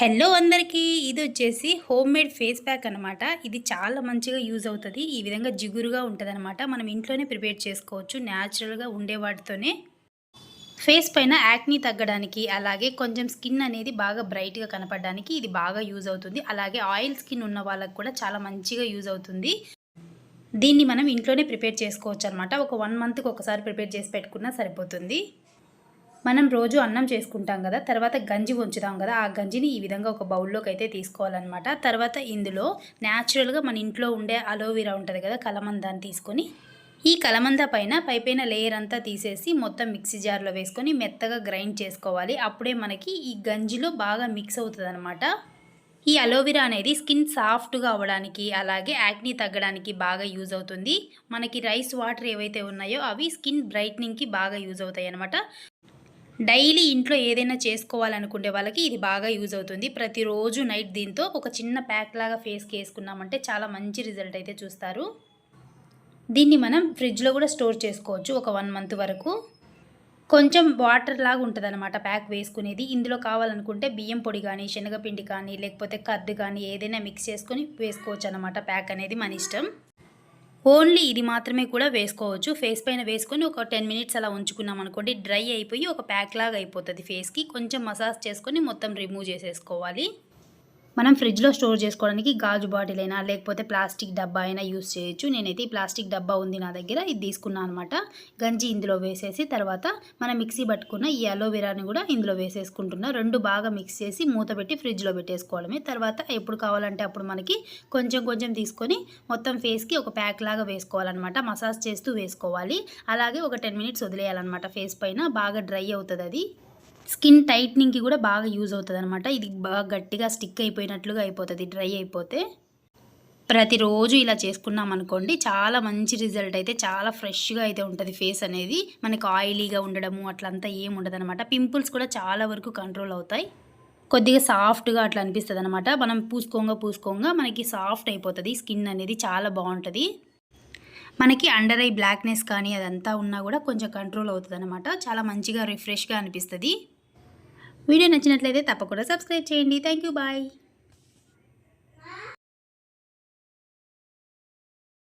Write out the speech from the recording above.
Hello అందరికీ ఇది వచ్చేసి హోమ్ మేడ్ ఫేస్ ప్యాక్ అనమాట ఇది చాలా మంచిగా యూజ్ అవుతుంది. ఈ విధంగా జిగురుగా ఉంటుంది అనమాట మనం ఇంట్లోనే ప్రిపేర్ చేసుకోవచ్చు. న్యాచురల్గా ఉండే వాటితోనే. ఫేస్ పైన యాక్ని తగ్గడానికి అలాగే కొంచెం స్కిన్ అనేది బాగా బ్రైట్గా కనపడడానికి ఇది బాగా యూజ్ అవుతుంది. అలాగే ఆయిల్ స్కిన్ ఉన్న వాళ్ళకి కూడా చాలా మంచిగా యూజ్ అవుతుంది. దీన్ని మనం ఇంట్లోనే ప్రిపేర్ చేసుకోవచ్చు అనమాట ఒక వన్ మంత్కి ఒకసారి ప్రిపేర్ చేసి పెట్టుకున్నా సరిపోతుంది. మనం రోజు అన్నం చేసుకుంటాం కదా తర్వాత గంజి ఉంచుతాం కదా ఆ గంజిని ఈ విధంగా ఒక బౌల్లోకి అయితే తీసుకోవాలన్నమాట. తర్వాత ఇందులో న్యాచురల్గా మన ఇంట్లో ఉండే అలోవెరా ఉంటుంది కదా కలమందాన్ని తీసుకొని ఈ కలమంద పైన పైపైన లేయర్ అంతా తీసేసి మొత్తం మిక్సీ జార్లో వేసుకొని మెత్తగా గ్రైండ్ చేసుకోవాలి. అప్పుడే మనకి ఈ గంజిలో బాగా మిక్స్ అవుతుంది ఈ అలోవెరా అనేది స్కిన్ సాఫ్ట్గా అవ్వడానికి అలాగే యాక్ని తగ్గడానికి బాగా యూజ్ అవుతుంది. మనకి రైస్ వాటర్ ఏవైతే ఉన్నాయో అవి స్కిన్ బ్రైట్నింగ్కి బాగా యూజ్ అవుతాయి అనమాట డైలీ ఇంట్లో ఏదైనా చేసుకోవాలనుకునే వాళ్ళకి ఇది బాగా యూజ్ అవుతుంది. ప్రతిరోజు నైట్ దీంతో ఒక చిన్న ప్యాక్ లాగా ఫేస్కి వేసుకున్నామంటే చాలా మంచి రిజల్ట్ అయితే చూస్తారు. దీన్ని మనం ఫ్రిడ్జ్లో కూడా స్టోర్ చేసుకోవచ్చు ఒక వన్ మంత్ వరకు. కొంచెం వాటర్ లాగా ఉంటుంది అనమాట ప్యాక్ వేసుకునేది. ఇందులో కావాలనుకుంటే బియ్యం పొడి కానీ శనగపిండి కానీ లేకపోతే కర్డ్ కానీ ఏదైనా మిక్స్ చేసుకొని వేసుకోవచ్చు అనమాట ప్యాక్ అనేది మన ఇష్టం. ఓన్లీ ఇది మాత్రమే కూడా వేసుకోవచ్చు. ఫేస్ పైన వేసుకొని ఒక టెన్ మినిట్స్ అలా ఉంచుకున్నాం అనుకోండి డ్రై అయిపోయి ఒక ప్యాక్ లాగా అయిపోతుంది ఫేస్కి. కొంచెం మసాజ్ చేసుకొని మొత్తం రిమూవ్ చేసేసుకోవాలి. మనం ఫ్రిడ్జ్లో స్టోర్ చేసుకోవడానికి గాజు బాటిల్ అయినా లేకపోతే ప్లాస్టిక్ డబ్బా అయినా యూస్ చేయొచ్చు. నేనైతే ఈ ప్లాస్టిక్ డబ్బా ఉంది నా దగ్గర ఇది తీసుకున్నాను అనమాట గంజి ఇందులో వేసేసి తర్వాత మనం మిక్సీ పట్టుకున్న ఈ అలోవెరాని కూడా ఇందులో వేసేసుకుంటున్నా. రెండు బాగా మిక్స్ చేసి మూత పెట్టి ఫ్రిడ్జ్లో పెట్టేసుకోవడమే. తర్వాత ఎప్పుడు కావాలంటే అప్పుడు మనకి కొంచెం కొంచెం తీసుకొని మొత్తం ఫేస్కి ఒక ప్యాక్ లాగా వేసుకోవాలన్నమాట. మసాజ్ చేస్తూ వేసుకోవాలి. అలాగే ఒక టెన్ మినిట్స్ వదిలేయాలన్నమాట ఫేస్ పైన. బాగా డ్రై అవుతుంది అది స్కిన్ టైట్నింగ్కి కూడా బాగా యూజ్ అవుతుంది అనమాట ఇది బాగా గట్టిగా స్టిక్ అయిపోయినట్లుగా అయిపోతుంది డ్రై అయిపోతే. ప్రతిరోజు ఇలా చేసుకున్నాం అనుకోండి చాలా మంచి రిజల్ట్ అయితే చాలా ఫ్రెష్గా అయితే ఉంటుంది ఫేస్ అనేది. మనకు ఆయిలీగా ఉండడము అట్లంతా ఏం ఉండదు అనమాట పింపుల్స్ కూడా చాలా వరకు కంట్రోల్ అవుతాయి. కొద్దిగా సాఫ్ట్గా అట్లా అనిపిస్తుంది అనమాట మనం పూసుకోంగా పూసుకోంగా మనకి సాఫ్ట్ అయిపోతుంది స్కిన్ అనేది చాలా బాగుంటుంది. మనకి అండర్ ఐ బ్లాక్నెస్ కానీ అదంతా ఉన్నా కూడా కొంచెం కంట్రోల్ అవుతుంది అనమాట చాలా మంచిగా రిఫ్రెష్గా అనిపిస్తుంది. వీడియో నచ్చినట్లయితే తప్పకుండా సబ్స్క్రైబ్ చేయండి. Thank you bye